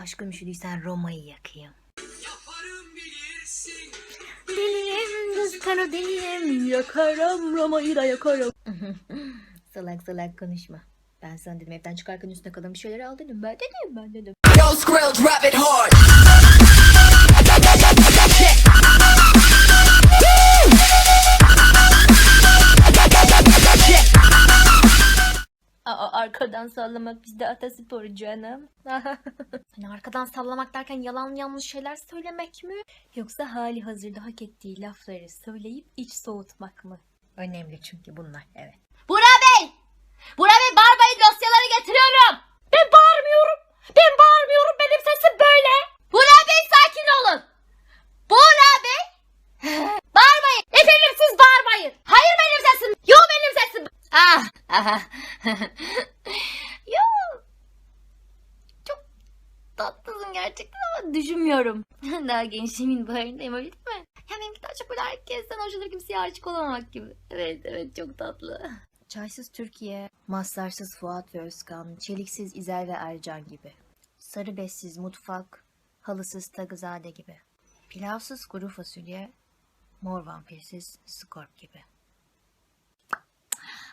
Aşkım üşüdüysen Roma'yı yakayım. Yaparım bilirsin. Deliyim düz kara deliyim. Yakarım Roma'yı da yakarım. salak salak konuşma. Ben sana dedim evden çıkarken üstüne kalan bir şeyler al dedim. Ben dedim ben dedim. Yo Skrill drop it hard. Aa, arkadan sallamak bizde atasporu canım. hani arkadan sallamak derken yalan yanlış şeyler söylemek mi? Yoksa hali hazırda hak ettiği lafları söyleyip iç soğutmak mı? Önemli çünkü bunlar evet. Burak Bey! Burak Bey bağırmayın dosyaları getiriyorum. Ben bağırmıyorum. Ben bağırmıyorum. Benim sesim böyle. Burak Bey sakin olun. Burak Bey! bağırmayın. Efendim siz bağırmayın. Hayır benim sesim. Yok benim sesim. Ah. Yok. Çok tatlısın gerçekten ama düşünmüyorum. Daha gençliğimin baharındayım öyle değil mi? Ya benimki daha çok böyle herkesten hoşlanır kimseye aşık olamamak gibi. Evet evet çok tatlı. Çaysız Türkiye, Mazlarsız Fuat ve Özkan, Çeliksiz İzel ve Ercan gibi. Sarı bezsiz mutfak, halısız Tagızade gibi. Pilavsız kuru fasulye, mor vampirsiz Skorp gibi.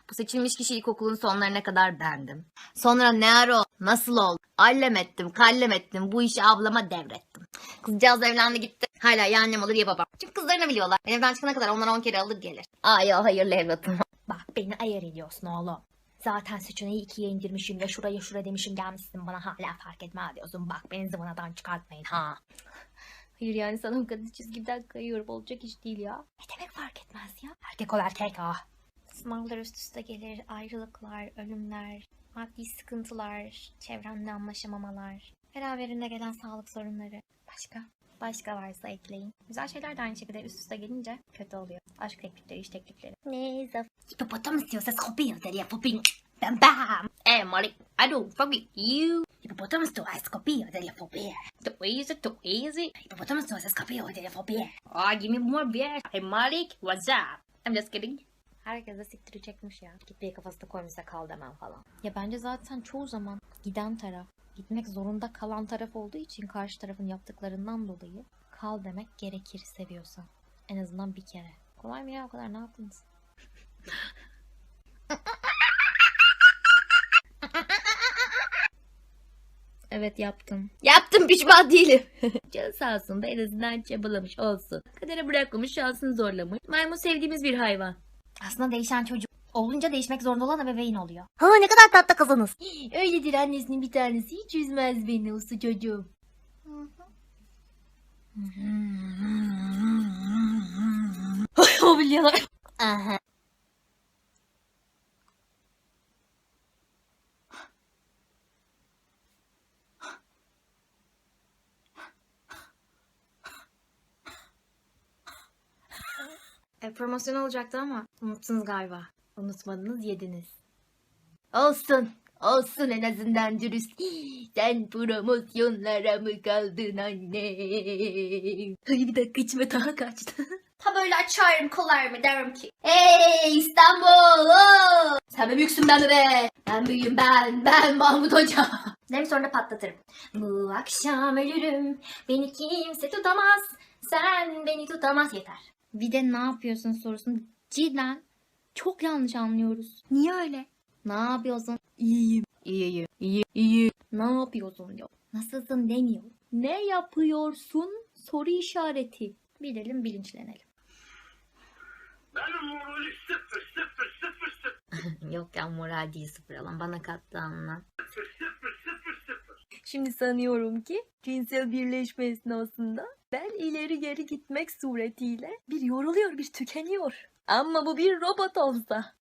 Bu seçilmiş kişi ilkokulun sonlarına kadar bendim. Sonra ne ara oldu, nasıl oldu? Allem ettim, kallem ettim. Bu işi ablama devrettim. Kızcağız evlendi gitti. Hala ya annem olur ya babam. Çünkü kızlarını biliyorlar. Evden çıkana kadar onlar on kere alır gelir. Ay ya hayırlı evlatım. Bak beni ayar ediyorsun oğlum. Zaten saçını ikiye indirmişim ya şuraya şura demişim gelmişsin bana hala fark etme diyorsun. Bak beni zıvanadan çıkartmayın ha. Hayır yani sana o kadar çizgiden kayıyorum olacak iş değil ya. Ne demek fark etmez ya? Erkek ol erkek ha. Sınavlar üst üste gelir, ayrılıklar, ölümler, maddi sıkıntılar, çevrenle anlaşamamalar, beraberinde gelen sağlık sorunları. Başka? Başka varsa ekleyin. Güzel şeyler de aynı şekilde üst üste gelince kötü oluyor. Aşk teklifleri, iş teklifleri. Ne zaf. Hipopotamus diyorsa der jag får Bam bam! Eh Malik, I don't fuck with you. Skopio der jag får be. Too easy, too easy. Skopio der jag får be. Oh, give me more beer. Hey Malik, what's up? I'm just kidding. Herkes de siktiri çekmiş ya. Gitmeyi kafasında koymuşsa kal demem falan. Ya bence zaten çoğu zaman giden taraf, gitmek zorunda kalan taraf olduğu için karşı tarafın yaptıklarından dolayı kal demek gerekir seviyorsan. En azından bir kere. Kolay mı ya o kadar ne yaptınız? evet yaptım. Yaptım pişman değilim. Canı sağ olsun da en azından çabalamış olsun. Kadere bırakmamış şansını zorlamış. Maymun sevdiğimiz bir hayvan. Aslında değişen çocuk olunca değişmek zorunda olan ebeveyn oluyor. Ha ne kadar tatlı kızınız. Öyledir annesinin bir tanesi hiç üzmez beni usta çocuğum. Mobilyalar. Aha. E, promosyon olacaktı ama unuttunuz galiba. Unutmadınız yediniz. Olsun. Olsun en azından dürüst. Sen promosyonlara mı kaldın anne? Ay bir dakika içime daha kaçtı. Ta böyle açarım kollarımı derim ki. Hey İstanbul! oo! Sen mi büyüksün ben mi be? Ben büyüğüm ben. Ben Mahmut Hoca. Derim sonra patlatırım. Bu akşam ölürüm. Beni kimse tutamaz. Sen beni tutamaz yeter. Bir de ne yapıyorsun sorusunu cidden çok yanlış anlıyoruz. Niye öyle? Ne yapıyorsun? İyiyim. İyiyim. İyi. İyi. Ne yapıyorsun diyor. Nasılsın demiyor. Ne yapıyorsun? Soru işareti. Bilelim bilinçlenelim. Benim morali sıfır sıfır sıfır sıfır Yok ya moral değil sıfır alan. Bana kattı anla. sıfır sıfır sıfır. Şimdi sanıyorum ki cinsel birleşme esnasında bel ileri geri gitmek suretiyle bir yoruluyor, bir tükeniyor. Ama bu bir robot olsa.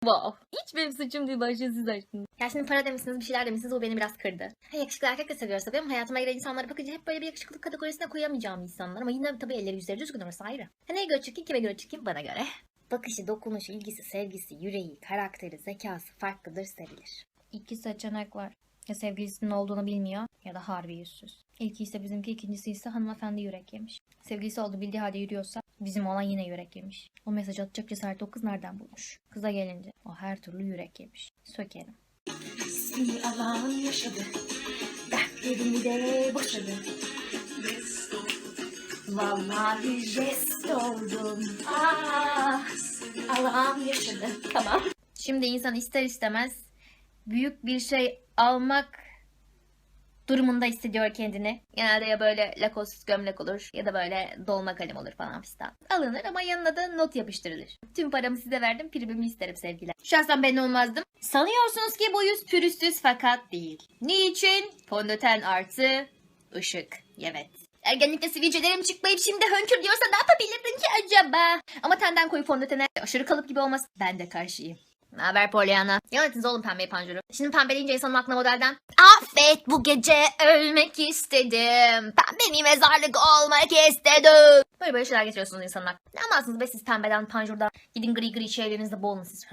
wow. Hiç benim suçum değil başta siz açtınız. Ya şimdi para demişsiniz bir şeyler demişsiniz o beni biraz kırdı. Ha, yakışıklı erkek de seviyoruz tabii hayatıma giren insanlara bakınca hep böyle bir yakışıklık kategorisine koyamayacağım insanlar. Ama yine tabii elleri yüzleri düzgün orası ayrı. Ha, neye göre çirkin kime göre çirkin bana göre. Bakışı, dokunuşu, ilgisi, sevgisi, yüreği, karakteri, zekası farklıdır sevilir. İki seçenek var. Ya sevgilisinin olduğunu bilmiyor ya da harbi yüzsüz. İlki ise bizimki, ikincisi ise hanımefendi yürek yemiş. Sevgilisi olduğu bildiği halde yürüyorsa bizim olan yine yürek yemiş. O mesaj atacak cesareti o kız nereden bulmuş? Kıza gelince o her türlü yürek yemiş. Sökerim. Seni alan yaşadı. Dertlerimi de boşadı. Vallahi jest oldum. Ah, Allah'ım yaşadı. Tamam. Şimdi insan ister istemez büyük bir şey almak durumunda hissediyor kendini. Genelde ya böyle lakos gömlek olur ya da böyle dolma kalem olur falan fistan. Alınır ama yanına da not yapıştırılır. Tüm paramı size verdim, primimi isterim sevgiler. Şahsen ben olmazdım. Sanıyorsunuz ki bu yüz pürüzsüz fakat değil. Niçin? Fondöten artı ışık. Evet. Ergenlikte sivilcelerim çıkmayıp şimdi hönkür diyorsa ne yapabilirdin ki acaba? Ama tenden koyu fondötene aşırı kalıp gibi olmaz. Ben de karşıyım. Ne haber Pollyanna? Yönetiniz oğlum pembeyi panjuru. Şimdi pembe deyince insanın aklına modelden Affet bu gece ölmek istedim. Pembe mezarlık olmak istedim. Böyle böyle şeyler getiriyorsunuz insanın aklına. Ne anlarsınız be siz pembeden panjurdan. Gidin gri gri şeylerinizde boğulun siz.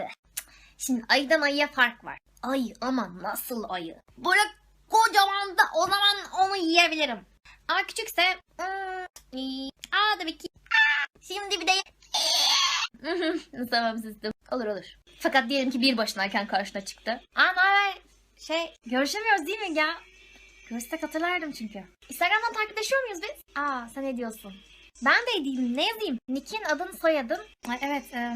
Şimdi ayıdan ayıya fark var. Ayı ama nasıl ayı? Böyle kocaman da o zaman onu yiyebilirim. Ama küçükse iyi. Aa tabii ki. Aa, Şimdi bir de tamam sistem. Olur olur. Fakat diyelim ki bir başınayken karşına çıktı. Aa ne haber? Şey görüşemiyoruz değil mi ya? Görsek hatırlardım çünkü. Instagram'dan takipleşiyor muyuz biz? Aa sen ne diyorsun? Ben de edeyim. Ne yazayım? Nick'in adın soyadın. Ay evet. e,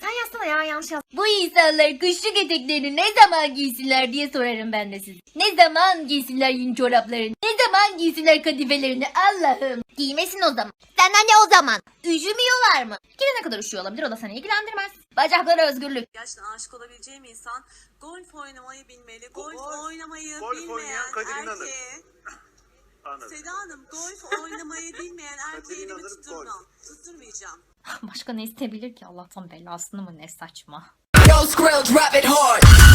sen yazsana ya yanlış yaz. Bu insanlar kışlık eteklerini ne zaman giysinler diye sorarım ben de size. Ne zaman giysinler yün çoraplarını? Ne zaman giysinler kadifelerini Allah'ım. Giymesin o zaman. Senden ne o zaman? Üşümüyorlar mı? Gidene kadar üşüyor olabilir o da seni ilgilendirmez. Bacakları özgürlük. Gerçekten aşık olabileceğim insan golf oynamayı bilmeli. Golf Golf- oynamayı golf bilmeyen oynayan Kadir İnanır. erkeğe... Anladım. Seda Hanım golf oynamayı bilmeyen erkeğe elimi İnanır, tutturmam. Tutturmayacağım. Başka ne isteyebilir ki Allah'tan belasını mı ne saçma. Yo, Skrill.